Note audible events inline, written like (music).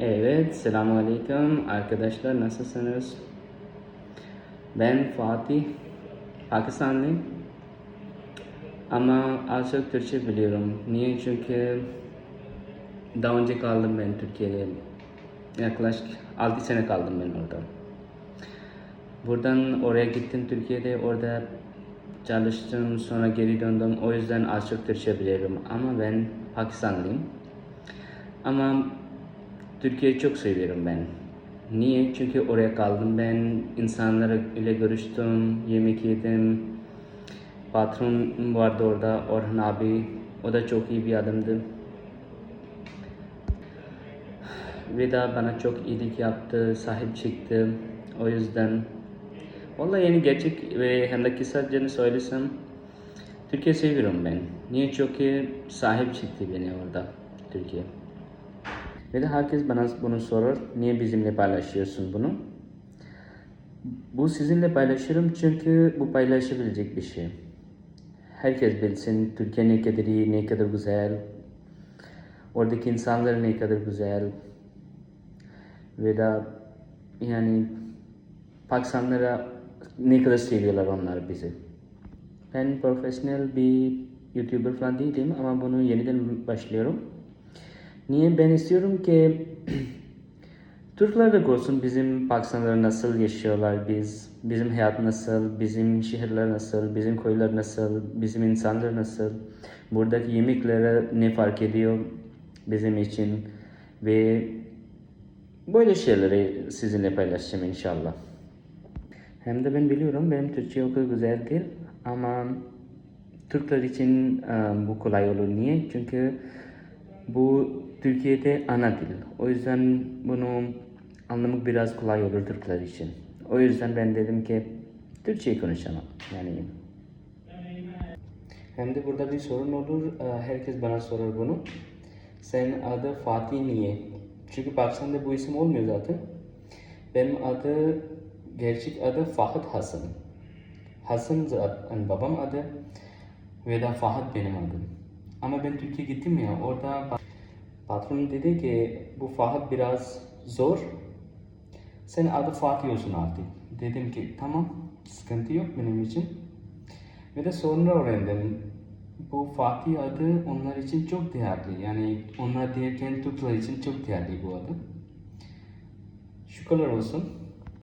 Evet, selamun aleyküm. Arkadaşlar nasılsınız? Ben Fatih, Pakistanlıyım. Ama az çok Türkçe biliyorum. Niye? Çünkü daha önce kaldım ben Türkiye'de. Yaklaşık 6 sene kaldım ben orada. Buradan oraya gittim Türkiye'de orada çalıştım sonra geri döndüm. O yüzden az çok Türkçe biliyorum. Ama ben Pakistanlıyım. Ama Türkiye'yi çok seviyorum ben. Niye? Çünkü oraya kaldım ben. insanlarla ile görüştüm, yemek yedim. Patron vardı orada, Orhan abi. O da çok iyi bir adamdı. Ve de bana çok iyilik yaptı, sahip çıktı. O yüzden Vallahi yani gerçek ve hem de kısaca söylesem Türkiye seviyorum ben. Niye? Çünkü sahip çıktı beni orada Türkiye. Ve de herkes bana bunu sorar. Niye bizimle paylaşıyorsun bunu? Bu sizinle paylaşırım çünkü bu paylaşabilecek bir şey. Herkes bilsin Türkiye ne kadar iyi, ne kadar güzel. Oradaki insanlar ne kadar güzel. Ve de yani Pakistanlılara ne kadar seviyorlar onlar bizi. Ben profesyonel bir YouTuber falan değilim ama bunu yeniden başlıyorum. Niye? Ben istiyorum ki (clears throat) Türkler de görsün bizim Pakistanlılar nasıl yaşıyorlar biz, bizim hayat nasıl, bizim şehirler nasıl, bizim köyler nasıl, bizim insanlar nasıl, buradaki yemeklere ne fark ediyor bizim için ve böyle şeyleri sizinle paylaşacağım inşallah. Hem de ben biliyorum benim Türkçe o kadar güzel değil ama Türkler için bu kolay olur. Niye? Çünkü bu Türkiye'de ana dil. O yüzden bunu anlamak biraz kolay olur Türkler için. O yüzden ben dedim ki Türkçeyi konuşalım. Yani hem de burada bir sorun olur. e, Herkes bana sorar bunu. Sen adı Fatih niye? Çünkü Pakistan'da bu isim olmuyor zaten. Benim adı gerçek adı Fahad Hasan. Hasan zaten babam adı ve de Fahad benim adım. Ama ben Türkiye gittim ya orada patron dedi ki bu Fahad biraz zor. Sen adı Fatih olsun artık. Dedim ki tamam sıkıntı yok benim için. Ve de sonra öğrendim. Bu Fatih adı onlar için çok değerli. Yani onlar diğerken Türkler için çok değerli bu adı. Şükürler olsun.